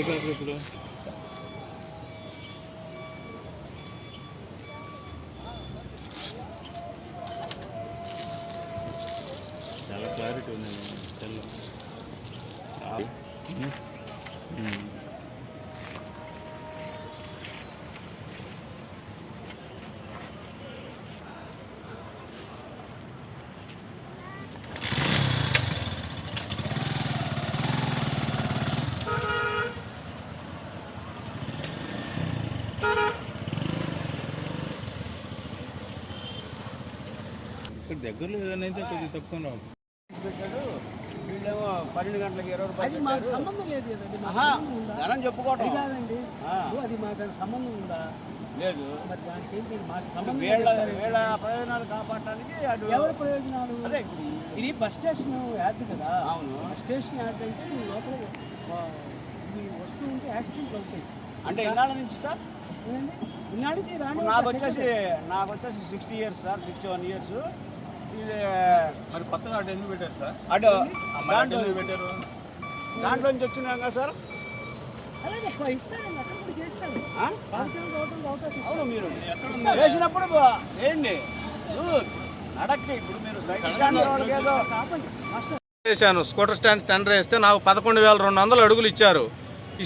అయిపోయింది ఇప్పుడు చాలా క్లారిటీ ఉంది సెల్ ఇక్కడ దగ్గరలో ఏదైనా అయితే కొద్దిగా తక్కువ రావచ్చు. పెట్టాడు. వీళ్ళేమో పన్నెండు గంటలకు ఇరవై అది రూపాయలు మాకు పెట్టారు. సంబంధం లేదు కదండి మాకు ఆహా, సంబంధం ఉందా? ధనం అది చెప్పుకోవటం కాదండి. ఆ. ఇప్పుడు అది మాకు అది సంబంధం ఉందా? లేదు. మరి దానికి ఏంటి? మాకు ఇప్పుడు సంబంధం వీళ్ళ లేదు వీళ్ళ ప్రయోజనాలు కాపాడటానికి అటు ఎవరి ప్రయోజనాలు? అదే. ఇప్పుడు ఇది బస్ స్టేషన్ యాడ్ కదా. అవును. బస్ స్టేషన్ యాడ్ అంటే ఈ లోపల ఆ, ఈ వస్తువు ఉంటే యాక్సిడెంట్ అవుతాయి. అంటే ఎన్నాళ్ళ నుంచి సార్? ఏమండి? ఈనాడు నుంచి రాని ఇప్పుడు నాకు వచ్చేసి. నాకు వచ్చేసి sixty years sir sixty one years. మరి కొత్తగా అటు ఎందుకు పెట్టారు సార్? అటు దాంట్లో పెట్టారు? దాంట్లో నుంచి వచ్చినాం కదా సార్? అవును మీరు వేసినప్పుడు ఇప్పుడు నడక్కి. ఇప్పుడు మీరు చేశాను స్కూటర్ స్టాండ్ టెండర్ వేస్తే నాకు పదకొండు వేల రెండు వందలు అడుగులు ఇచ్చారు.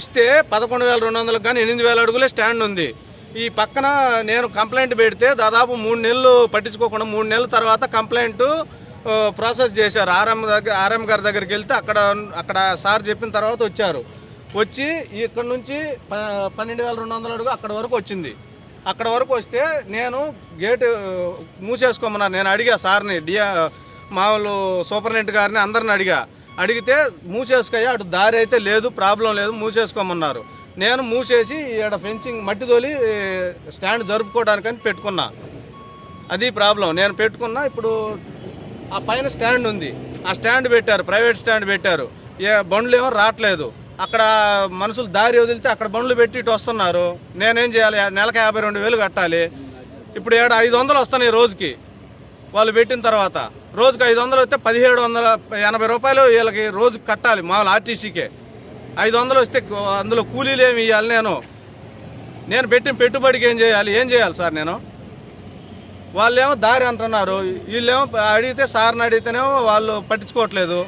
ఇస్తే పదకొండు వేల రెండు వందలకు కానీ ఎనిమిది వేల అడుగులే స్టాండ్ ఉంది. ఈ పక్కన నేను కంప్లైంట్ పెడితే దాదాపు మూడు నెలలు పట్టించుకోకుండా మూడు నెలల తర్వాత కంప్లైంట్ ప్రాసెస్ చేశారు. ఆర్ఎం దగ్గర ఆర్ఎం గారి దగ్గరికి వెళ్తే అక్కడ అక్కడ సార్ చెప్పిన తర్వాత వచ్చారు. వచ్చి ఇక్కడ నుంచి ప- పన్నెండు వేల రెండు వందల అడుగు అక్కడ వరకు వచ్చింది. అక్కడ వరకు వస్తే నేను గేటు మూసేసుకోమన్నారు. నేను అడిగా సార్ని డియా మామూలు సూపరింటెండెంట్ గారిని అందరిని అడిగా. అడిగితే మూసేసుకోయా అటు దారి అయితే లేదు ప్రాబ్లం లేదు మూసేసుకోమన్నారు. నేను మూసేసి ఇక్కడ ఫెన్సింగ్ మట్టి తోలి స్టాండ్ జరుపుకోవడానికని పెట్టుకున్నా. అది ప్రాబ్లం. నేను పెట్టుకున్నా ఇప్పుడు ఆ పైన స్టాండ్ ఉంది. ఆ స్టాండ్ పెట్టారు ప్రైవేట్ స్టాండ్ పెట్టారు. ఏ బండ్లు ఏమో రావట్లేదు. అక్కడ మనుషులు దారి వదిలితే అక్కడ బండ్లు పెట్టి ఇటు వస్తున్నారు. నేనేం చేయాలి? నెలకు యాభై రెండు వేలు కట్టాలి. ఇప్పుడు ఏడ ఐదు వందలు వస్తున్నాయి రోజుకి. వాళ్ళు పెట్టిన తర్వాత. రోజుకి ఐదు వందలు వస్తే పదిహేడు వందల ఎనభై రూపాయలు వీళ్ళకి రోజుకి కట్టాలి మామూలు ఆర్టీసీకే. ఐదు వందలు వస్తే అందులో కూలీలు ఏమి ఇవ్వాలి నేను? నేను పెట్టిన పెట్టుబడికి ఏం చేయాలి? ఏం చేయాలి సార్ నేను? వాళ్ళేమో దారి అంటున్నారు. వీళ్ళేమో అడిగితే సార్ని అడిగితేనేమో వాళ్ళు పట్టించుకోవట్లేదు.